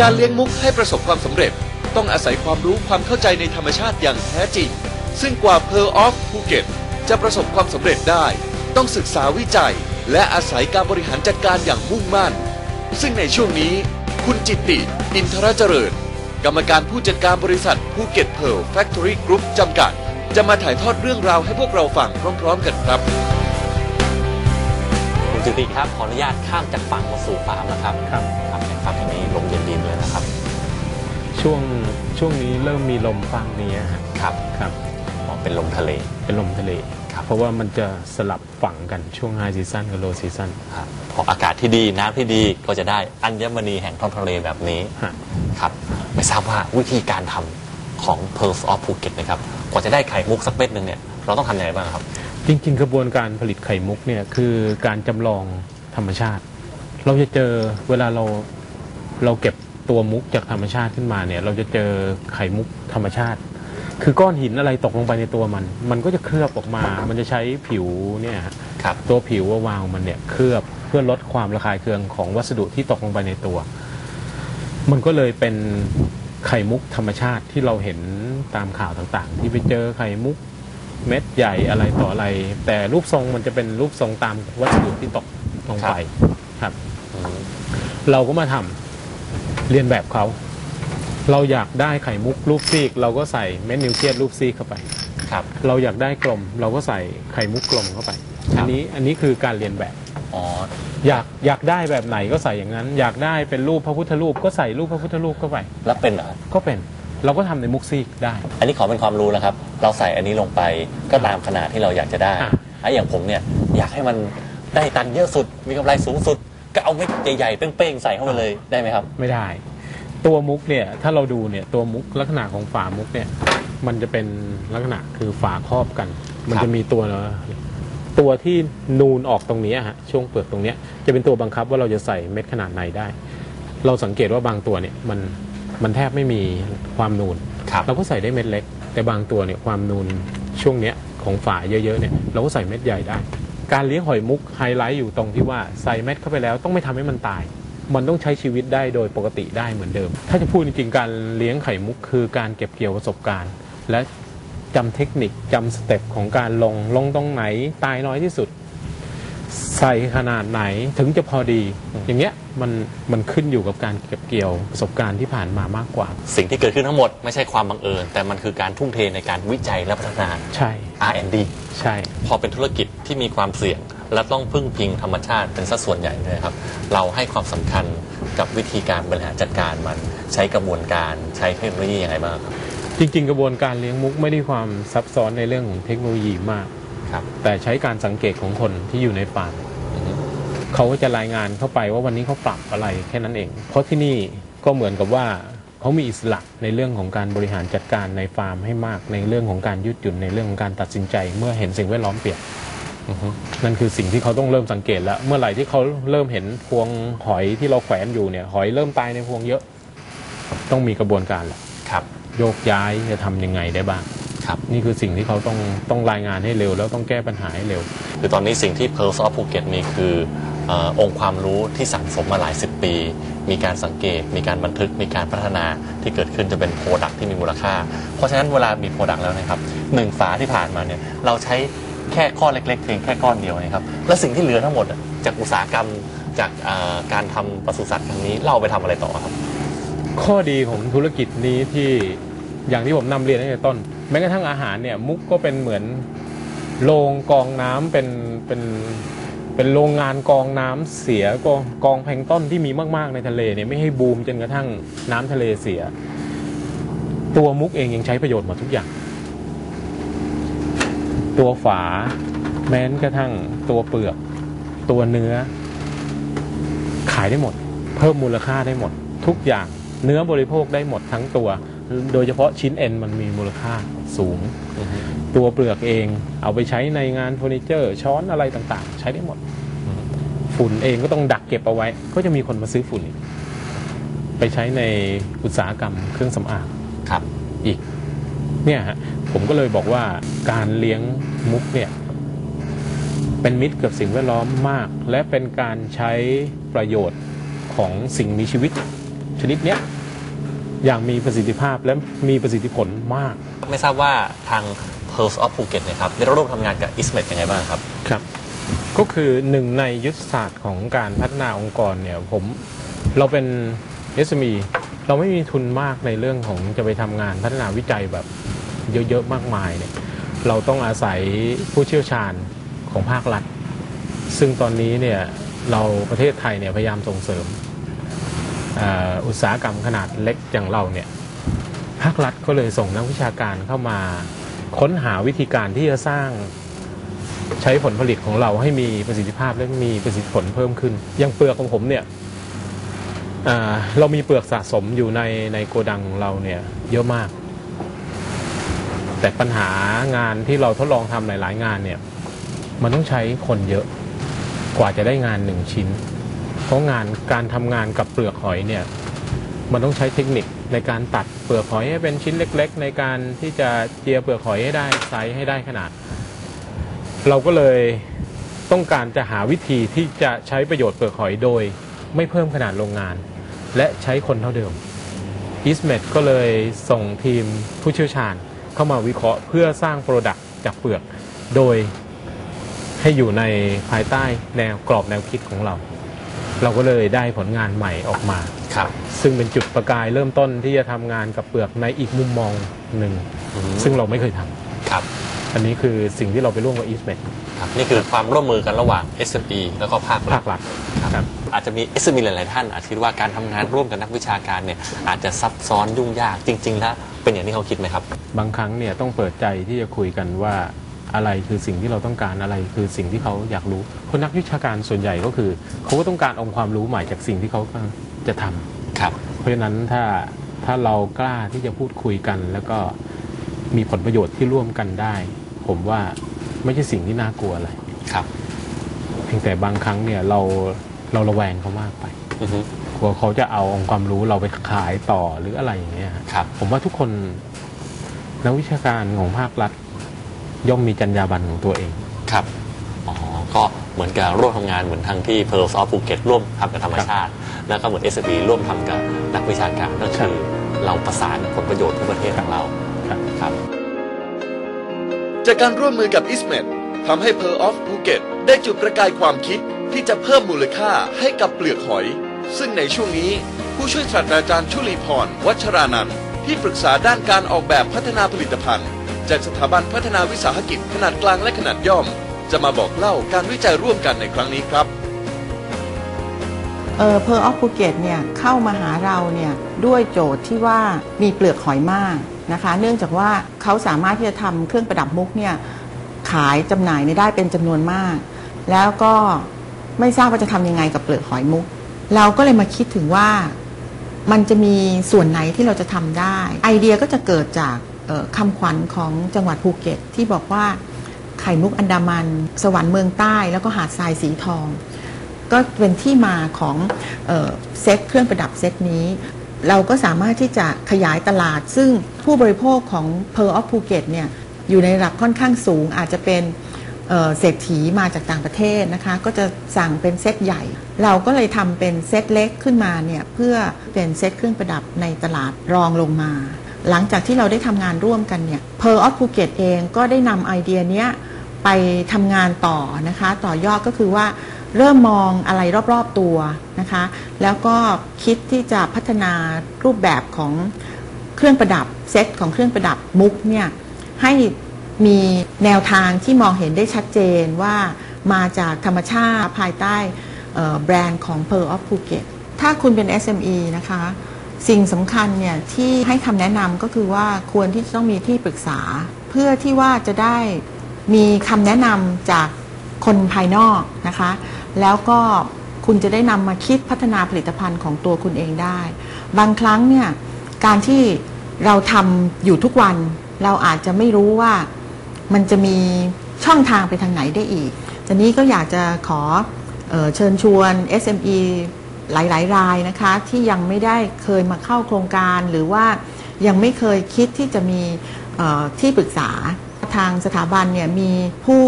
การเลี้ยงมุกให้ประสบความสำเร็จ ต้องอาศัยความรู้ความเข้าใจในธรรมชาติอย่างแท้จริง ซึ่งกว่า Pearl of Phuket จะประสบความสำเร็จได้ ต้องศึกษาวิจัย และอาศัยการบริหารจัดการอย่างมุ่งมั่น ซึ่งในช่วงนี้ คุณจิตติ อินทรเจริญ กรรมการผู้จัดการบริษัทภูเก็ตเพลแฟคทอรี่กรุ๊ปจำกัด จะมาถ่ายทอดเรื่องราวให้พวกเราฟังพร้อม ๆ กันครับ คุณจิติครับขออนุญาตข้ามจากฝั่งมาสู่ฟาร์มนะครับครับครับในฟาร์มแห่งนี้ลมเย็นดีเลยนะ ครับ ช่วงช่วงนี้เริ่มมีลมฟังนี้ฮะครับครับอ๋อเป็นลมทะเลเป็นลมทะเลครับเพราะว่ามันจะสลับฝั่งกันช่วงไฮซีซั o นกับโลซีซั o นครับพออากาศที่ดีน้ำที่ดีก็จะได้อัญมณีแห่งท้องทะเลแบบนี้ฮะครับไม่ทราบว่าวิธีการทำของ Pearls of Phuket นะครับกว่าจะได้ไข่มุกสักเม็ดหนึ่งเนี่ยเราต้องทำยังไงบ้างครับ จริงๆกระบวนการผลิตไข่มุกเนี่ยคือการจำลองธรรมชาติ เราจะเจอเวลาเราเราเก็บ ตัวมุกจากธรรมชาติขึ้นมาเนี่ย เราจะเจอไข่มุกธรรมชาติ คือก้อนหินอะไรตกลงไปในตัวมัน มันก็จะเคลือบออกมา มันจะใช้ผิวเนี่ยฮะครับตัวผิววางของมันเนี่ยเคลือบเพื่อลดความระคายเคืองของวัสดุที่ตกลงไปในตัว มันก็เลยเป็นไข่มุกธรรมชาติที่เราเห็นตามข่าวต่างๆ ที่ไปเจอไข่มุกเม็ดใหญ่อะไรต่ออะไร แต่รูปทรงมันจะเป็นรูปทรงตามวัสดุที่ตกลงไปครับอืมเราก็มาทำ เรียนแบบเขา เราอยากได้ไข่มุกรูปซีก เราก็ใส่เม็ดนิวเคลียสรูปซีกเข้าไป ครับ เราอยากได้กลม เราก็ใส่ไข่มุกกลมเข้าไปครับอันนี้อันนี้คือการเรียนแบบอ๋ออยากอยากได้แบบไหนก็ใส่อย่างนั้น อยากได้เป็นรูปพระพุทธรูปก็ใส่รูปพระพุทธรูปเข้าไป แล้วเป็นเหรอ ก็เป็น เราก็ทำในมุกซีกได้ อันนี้ขอเป็นความรู้นะครับ เราใส่อันนี้ลงไปก็ตามขนาดที่เราอยากจะได้อะ ไอ้อย่างผมเนี่ยอยากให้มันได้ตันเยอะสุด มีกำไรสูงสุด ก็เอาเม็ดใหญ่ๆเป้งๆใส่เข้าไปเลยได้ไหมครับ ไม่ได้ ตัวมุกเนี่ยถ้าเราดูเนี่ยตัวมุกลักษณะของฝามุกเนี่ย มันจะเป็นลักษณะคือฝาครอบกัน มันครับจะมีตัวตัวที่นูนออกตรงนี้อะฮะช่วงเปลือกตรงเนี้ยจะเป็นตัวบังคับว่าเราจะใส่เม็ดขนาดไหนได้ เราสังเกตว่าบางตัวเนี่ยมันมันแทบไม่มีความนูนครับเราก็ใส่ได้เม็ดเล็ก แต่บางตัวเนี่ยความนูนช่วงเนี้ยของฝาเยอะๆเนี่ยเราก็ใส่เม็ดใหญ่ได้ การเลี้ยงหอยมุกไฮไลท์อยู่ตรงที่ว่าใส่เม็ดเข้าไปแล้วต้องไม่ทำให้มันตาย มันต้องใช้ชีวิตได้โดยปกติได้เหมือนเดิม ถ้าจะพูดจริงๆการเลี้ยงไข่มุกคือการเก็บเกี่ยวประสบการณ์ และจำเทคนิคจำสเต็ปของการลงลงตรงไหนตายน้อยที่สุด ใส่ขนาดไหนถึงจะพอดี อย่างเงี้ยมันมันขึ้นอยู่กับการเก็บเกี่ยวประสบการณ์ที่ผ่านมามากกว่า สิ่งที่เกิดขึ้นทั้งหมดไม่ใช่ความบังเอิญ แต่มันคือการทุ่มเทในการวิจัยและพัฒนาใช่ R&D ใช่ พอเป็นธุรกิจที่มีความเสี่ยง และต้องพึ่งพิงธรรมชาติเป็นสัดส่วนใหญ่เลยครับ เราให้ความสำคัญกับวิธีการบริหารจัดการมันใช้กระบวนการใช้เทคโนโลยียังไงบ้างครับจริง ๆ กระบวนการเลี้ยงมุกไม่ได้ความซับซ้อนในเรื่องของเทคโนโลยีมาก ครับ แต่ใช้การสังเกตของคนที่อยู่ในฟาร์มอือฮึเขาก็จะรายงานเข้าไปว่าวันนี้เขาปรับอะไรแค่นั้นเอง เพราะที่นี่ก็เหมือนกับว่าเขามีอิสระในเรื่องของการบริหารจัดการในฟาร์มให้มากในเรื่องของการยืดหยุ่นในเรื่องของการตัดสินใจ เมื่อเห็นสิ่งแวดล้อมเปลี่ยนอือฮึนั่นคือสิ่งที่เขาต้องเริ่มสังเกตแล้ว เมื่อไหร่ที่เขาเริ่มเห็นพวงหอยที่เราแขวนอยู่เนี่ย หอยเริ่มตายในพวงเยอะ ต้องมีกระบวนการแหละครับ โยกย้ายจะทำยังไงได้บ้าง ครับนี่คือสิ่งที่เขาต้องต้องรายงานให้เร็ว แล้วต้องแก้ปัญหาให้เร็ว คือตอนนี้สิ่งที่ Pearls of Phuket มีคือเออองค์ความรู้ที่สั่งสมมาหลายสิบปี มีการสังเกต มีการบันทึก มีการพัฒนาที่เกิดขึ้นจะเป็นโปรดักที่มีมูลค่า เพราะฉะนั้นเวลามีโปรดักแล้วนะครับหนึ่งฝาที่ผ่านมาเนี่ยเราใช้แค่ก้อนเล็กๆเพียงแค่ก้อนเดียวนะครับและสิ่งที่เหลือทั้งหมดอะจากอุตสาหกรรมจากเอ่อการทำปศุสัตว์ครั้งนี้เราเอาไปทำอะไรต่อครับ ข้อดีของธุรกิจนี้ที่อย่างที่ผมนำเรียนตั้งแต่ต้น แม้กระทั่งอาหารเนี่ยมุกก็เป็นเหมือนโรงกองน้ำเป็นเป็นเป็นโรงงานกองน้ำเสียกองกองแพลงต้นที่มีมากๆในทะเลเนี่ยไม่ให้บูมจนกระทั่งน้ำทะเลเสีย ตัวมุกเองยังใช้ประโยชน์หมดทุกอย่าง ตัวฝาแม้กระทั่งตัวเปลือก ตัวเนื้อ ขายได้หมด เพิ่มมูลค่าได้หมด ทุกอย่างเนื้อบริโภคได้หมดทั้งตัว โดยเฉพาะชิ้นเอ็นมันมีมูลค่า สูง ตัวเปลือกเองเอาไปใช้ในงานเฟอร์นิเจอร์ ช้อนอะไรต่างๆ ใช้ได้หมดอืมฝุ่นเองก็ต้องดักเก็บเอาไว้ ก็จะมีคนมาซื้อฝุ่นอีกไปใช้ในอุตสาหกรรมเครื่องสำอางครับอีกเนี่ยฮะผมก็เลยบอกว่าการเลี้ยงมุกเนี่ยเป็นมิตรกับสิ่งแวดล้อมมาก และเป็นการใช้ประโยชน์ของสิ่งมีชีวิตชนิดเนี้ย อย่างมีประสิทธิภาพและมีประสิทธิผลมาก ไม่ทราบว่าทาง Pearls of Phuket เนะครับได้ร่วมทำงานกับ ISMET ยังไงบ้างครับ ครับ ก็คือหนึ่งในยุทธศาสตร์ของการพัฒนาองค์กรเนี่ยผมเราเป็น SME เราไม่มีทุนมากในเรื่องของจะไปทำงานพัฒนาวิจัยแบบเยอะ ๆ มากมายเนี่ยเราต้องอาศัยผู้เชี่ยวชาญของภาครัฐ ซึ่งตอนนี้เนี่ยเราประเทศไทยเนี่ยพยายามส่งเสริมเอุตสาหกรรมขนาดเล็กอย่างเราเนี่ยภาครัฐก็เลยส่งนักวิชาการเข้ามาค้นหาวิธีการที่จะสร้างใช้ผลผลิตของเราให้มีประสิทธิภาพและมีประสิทธิผลเพิ่มขึ้น อย่างเปลือกของผมเนี่ยเรามีเปลือกสะสมอยู่ในในโกดังของเราเนี่ยเยอะมาก แต่ปัญหางานที่เราทดลองทำหลาย ๆ งานเนี่ย มันต้องใช้คนเยอะกว่าจะได้งานหนึ่งชิ้น เพราะงานการทำงานกับเปลือกหอยเนี่ยมันต้องใช้เทคนิคในการตัดเปลือกหอยให้เป็นชิ้นเล็ก ๆ ในการที่จะเจียเปลือกหอยให้ได้ไซส์ให้ได้ขนาด เราก็เลยต้องการจะหาวิธีที่จะใช้ประโยชน์เปลือกหอยโดย ไม่เพิ่มขนาดโรงงาน และใช้คนเท่าเดิม e s m e t ก็เลยส่งทีมผู้เชี่ยวชาญเข้ามาวิเคราะห์เพื่อสร้างโปรดักต์จากเปลือก โดยให้อยู่ในภายใต้แนวกรอบแนวคิดของเรา เราก็เลยได้ผลงานใหม่ออกมา ครับ ซึ่งเป็นจุดประกายเริ่มต้นที่จะทำงานกับเปลือกในอีกมุมมองหนึ่ง อืม ซึ่งเราไม่เคยทำครับ อันนี้คือสิ่งที่เราไปร่วมกับ e s m e t ครับนี่คือความร่วมมือกันระหว่าง SME แล้วก็ภาครัภาฐครัฐครับ อาจจะมี SME หลาย ๆ ท่าน อาจคิดว่าการทำงานร่วมกับนักวิชาการเนี่ยอาจจะซับซ้อนยุ่งยากจริง ๆ แล้วเป็นอย่างที่เขาคิดไหมครับ บางครั้งเนี่ยต้องเปิดใจที่จะคุยกันว่า อะไรคือสิ่งที่เราต้องการอะไร คือสิ่งที่เขาอยากรู้ คนนักวิชาการส่วนใหญ่ก็คือเขาก็ต้องการองค์ความรู้ใหม่จากสิ่งที่เขาจะทำครับ เพราะฉะนั้นถ้าถ้าเรากล้าที่จะพูดคุยกัน แล้วก็มีผลประโยชน์ที่ร่วมกันได้ ผมว่าไม่ใช่สิ่งที่น่ากลัวอะไรครับเพียงแต่บางครั้งเนี่ยเราเราระแวงเขามากไปอือฮึกลัวเขาจะเอาองค์ความรู้เราไปขายต่อหรืออะไรอย่างเงี้ยฮะครับ ผมว่าทุกคนนักวิชาการของภาครัฐ ย่อมมีจรรยาบรรณของตัวเอง ครับ อ๋อ ก็เหมือนกับร่วมทำงานเหมือนทางที่ Pearls of Phuket ร่วมทำกับธรรมชาติ แล้วก็เหมือน SME ร่วมทำกับนักวิชาการนั่นคือเราประสานผลประโยชน์ทั่วประเทศของเราครับครับ จากการร่วมมือกับ ISMET ทำให้ Pearl of Phuket ได้จุดประกายความคิดที่จะเพิ่มมูลค่าให้กับเปลือกหอย ซึ่งในช่วงนี้ผู้ช่วยศาสตราจารย์ชุลีพรวัชรานันท์ที่ปรึกษาด้านการออกแบบพัฒนาผลิตภัณฑ์ จากสถาบันพัฒนาวิสาหกิจขนาดกลางและขนาดย่อม จะมาบอกเล่าการวิจัยร่วมกันในครั้งนี้ครับเออเพอร์ออฟภูเก็ตเนี่ยเข้ามาหาเราเนี่ยด้วยโจทย์ที่ว่ามีเปลือกหอยมากนะคะเนื่องจากว่าเขาสามารถที่จะทำเครื่องประดับมุกเนี่ยขายจำหน่ายได้เป็นจำนวนมาก แล้วก็ไม่ทราบว่าจะทำยังไงกับเปลือกหอยมุก เราก็เลยมาคิดถึงว่ามันจะมีส่วนไหนที่เราจะทำได้ ไอเดียก็จะเกิดจาก คำขวัญของจังหวัดภูเก็ต ที่บอกว่าไข่มุกอันดามัน สวรรค์เมืองใต้ แล้วก็หาดทรายสีทอง ก็เป็นที่มาของเซ็ตเครื่องประดับเซ็ตนี้ เราก็สามารถที่จะขยายตลาด ซึ่งผู้บริโภคของ Pearl of Phuket เนี่ยอยู่ในระดับค่อนข้างสูงอาจจะเป็นเอ่อเศรษฐีมาจากต่างประเทศนะคะ ก็จะสั่งเป็นเซตใหญ่ เราก็เลยทำเป็นเซตเล็กขึ้นมาเนี่ยเพื่อเป็นเซตเครื่องประดับในตลาดรองลงมา หลังจากที่เราได้ทำงานร่วมกันเนี่ย Pearl of Phuket เองก็ได้นำไอเดียเนี้ยไปทำงานต่อนะคะ ต่อยอดก็คือว่าเริ่มมองอะไรรอบๆตัวนะคะ แล้วก็คิดที่จะพัฒนารูปแบบของเครื่องประดับเซตของเครื่องประดับมุกเนี่ยให้มีแนวทางที่มองเห็นได้ชัดเจนว่ามาจากธรรมชาติภายใต้แบรนด์ของ Pearl of Phuket ถ้าคุณเป็น SME นะคะ สิ่งสำคัญเนี่ยที่ให้คำแนะนำก็คือว่าควรที่จะต้องมีที่ปรึกษา เพื่อที่ว่าจะได้มีคำแนะนำจากคนภายนอกนะคะ แล้วก็คุณจะได้นำมาคิดพัฒนาผลิตภัณฑ์ของตัวคุณเองได้ บางครั้งเนี่ยการที่เราทำอยู่ทุกวัน เราอาจจะไม่รู้ว่ามันจะมีช่องทางไปทางไหนได้อีกทีนี้ก็อยากจะขอเออเชิญชวน SME หลาย ๆ รายนะคะที่ยังไม่ได้เคยมาเข้าโครงการหรือว่ายังไม่เคยคิดที่จะมีที่ปรึกษาทางสถาบันเนี่ยมีผู้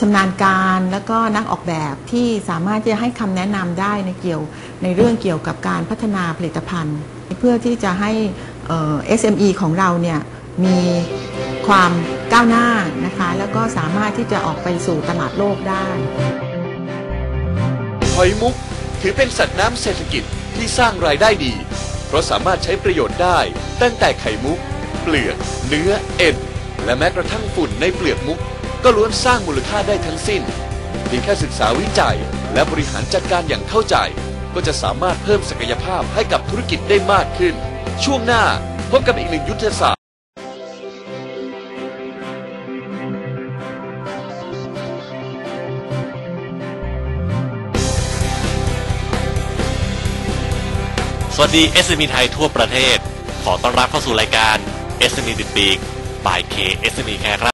ชำนาญการแล้วก็นักออกแบบที่สามารถที่จะให้คำแนะนำได้ในเกี่ยวในเรื่องเกี่ยวกับการพัฒนาผลิตภัณฑ์ เพื่อที่จะให้เอ่อ SME ของเราเนี่ยมีความก้าวหน้านะคะแล้วก็สามารถที่จะออกไปสู่ตลาดโลกได้หอยมุก ถือเป็นสัตว์น้ำเศรษฐกิจที่สร้างรายได้ดี เพราะสามารถใช้ประโยชน์ได้ ตั้งแต่ไข่มุก เปลือก เนื้อเอ็น และแม้กระทั่งฝุ่นในเปลือกมุก ก็ล้วนสร้างมูลค่าได้ทั้งสิ้นเพียงแค่ศึกษาวิจัย และบริหารจัดการอย่างเข้าใจ ก็จะสามารถเพิ่มศักยภาพให้กับธุรกิจได้มากขึ้น ช่วงหน้าพบกับอีกหนึ่งยุทธศาสตร์ สวัสดี SME ไทยทั่วประเทศ ขอต้อนรับเข้าสู่รายการ SME ติดปีก by K SME แคร์ครับ